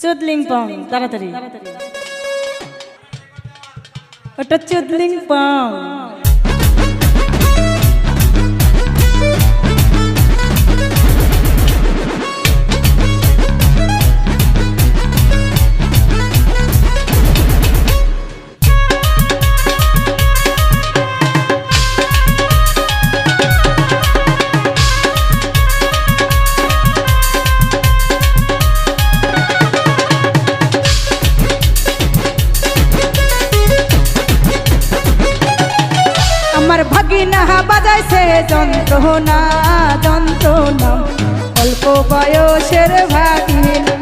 চুদলিং পং তাড়াতাড়ি। ওটা চুদলিং পং বাজাইছে যন্ত্রণা যন্ত্রণা। অল্প বয়সের ভাগিনা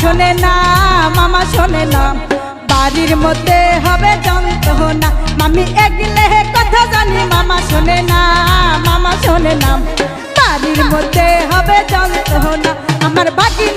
শোনে না, মামা শোনে না। বাড়ির মধ্যে হবে যন্ত্রণা। মামি এগলে কথা জানি, মামা শোনে না, মামা শোনে না। বাড়ির মধ্যে হবে যন্ত্রণা। আমার বাকি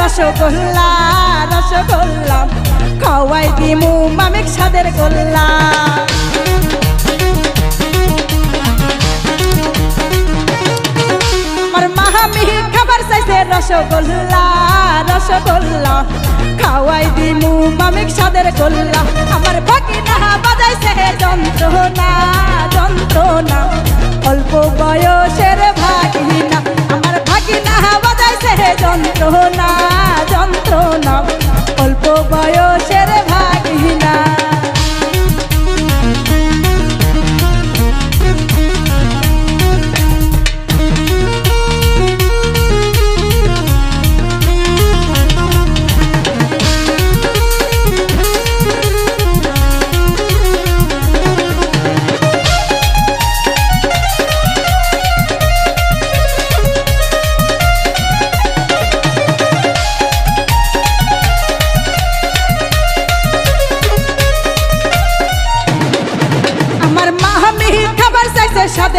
রসগোল্লা রসগোল্লা খাওয়াই দিমু মামিক সাদের গোল্লা। আমার চাইছে খাওয়াই দিমু মামিক সাদের আমার ভাগিনা বাজাইছে যন্ত্রণা যন্ত্রণা। অল্প বয়সের ভাগিনা, আমার ভাগিনা বাজাইছে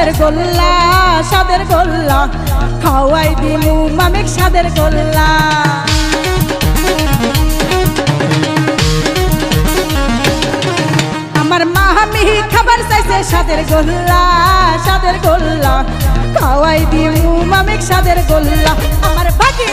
সাদের গোল্লা সাদের গোল্লা। খাওয়াই দিমু মামেক সাদের গোল্লা। আমার মাহামি খাবার চাইছে সাদের গোল্লা সাদের গোল্লা। খাওয়াই দিমু মামেক সাদের গোল্লা। আমার বাকি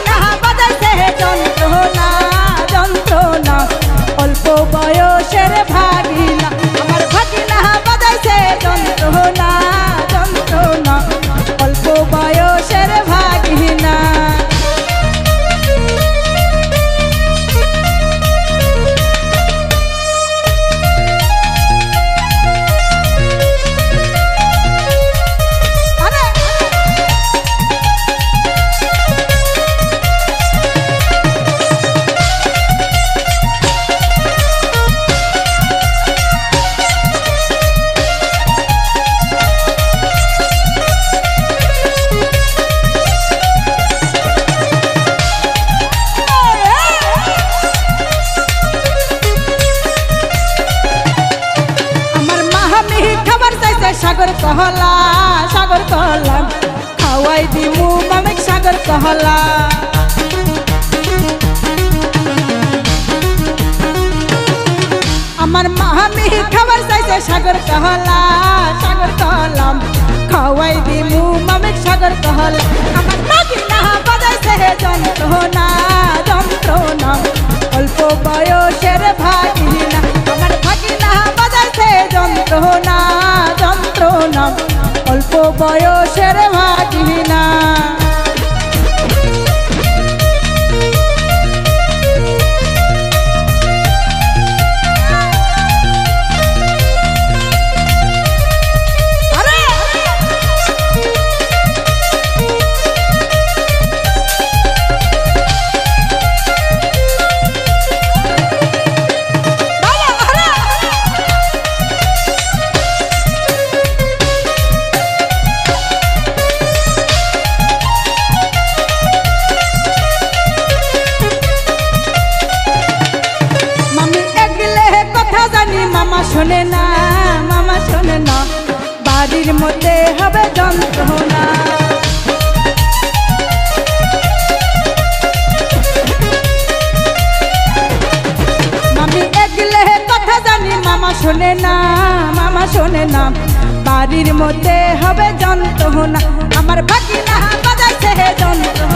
কহলা, সাগর কহলা। খাওয়াই দিমু মামিক সাগর কহলা। আমার মামি খাবার চাইছে সাগর কহলা, সাগর কহলাম খাওয়াই দিমু মামিক সাগর কহলা। আমার নাগিনা বাজাইছে যন্ত্রণা শোনে না, মামা শোনে না, বাড়ির মধ্যে হবে যন্ত্রণা। মামি শোনে না, মামা শোনে না, বাড়ির মধ্যে হবে যন্ত্রণা। আমার ভাগিনা বাজাইছে যন্ত্রণা যন্ত্রণা।